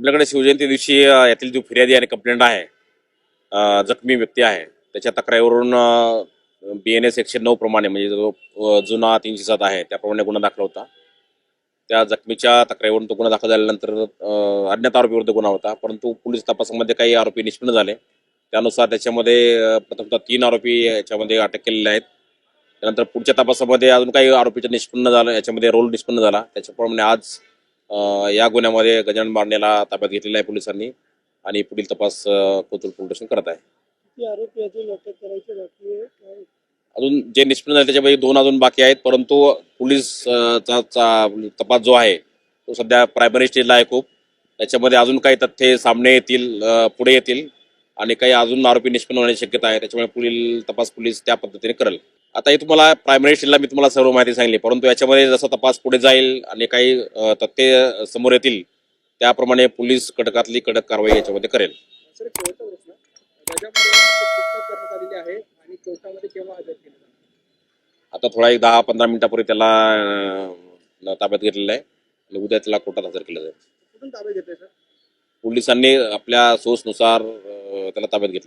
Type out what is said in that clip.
आपल्याकडे शिवजयंती दिवशी यातील जो फिर्यादी आणि कंप्लेंट आहे जखमी व्यक्ती आहे त्याच्या तक्रारीवरून बी एन एस एकशे नऊ प्रमाणे म्हणजे जो जुना तीनशे सात आहे त्याप्रमाणे गुन्हा दाखल होता. त्या जखमीच्या तक्रारीवरून तो गुन्हा दाखल झाल्यानंतर अज्ञात आरोपीविरुद्ध गुन्हा होता परंतु पोलीस तपासामध्ये काही आरोपी निष्पन्न झाले. त्यानुसार त्याच्यामध्ये प्रथमतः तीन आरोपी याच्यामध्ये अटक केलेले आहेत. त्यानंतर पुढच्या तपासामध्ये अजून काही आरोपीचं निष्पन्न झालं याच्यामध्ये रोल निष्पन्न झाला. त्याच्याप्रमाणे आज या गुन्ह्यामध्ये गजानन बारण्याला ताब्यात घेतलेला आहे पोलिसांनी आणि पुढील तपास कोथरूड पोलीस स्टेशन करत आहे. अजून जे निष्पन्न झाले त्याच्यापैकी दोन अजून बाकी आहेत परंतु पोलीस चा तपास जो आहे तो सध्या प्रायमरी स्टेजला आहे खूप. त्याच्यामध्ये अजून काही तथ्ये सामने येतील पुढे येतील आणि काही अजून आरोपी निष्पन्न होण्याची शक्यता आहे. त्याच्यामुळे पुढील तपास पोलीस त्या पद्धतीने करेल. आता हे तुम्हाला प्रायमरी स्टेजला मी तुम्हाला सर्व माहिती सांगली. परंतु याच्यामध्ये जसा तपास पुढे जाईल आणि काही तथ्ये समोर येतील त्याप्रमाणे पोलीस कडकातली कडक कारवाई याच्यामध्ये करेल? आता थोडा एक दहा पंधरा मिनिटापूर्वी त्याला ताब्यात घेतलेलं आहे आणि उद्या त्याला कोर्टात हजर केलं जाईल. पोलिसांनी आपल्या सोर्सनुसार अं, त्याला ताब्यात घेतलं.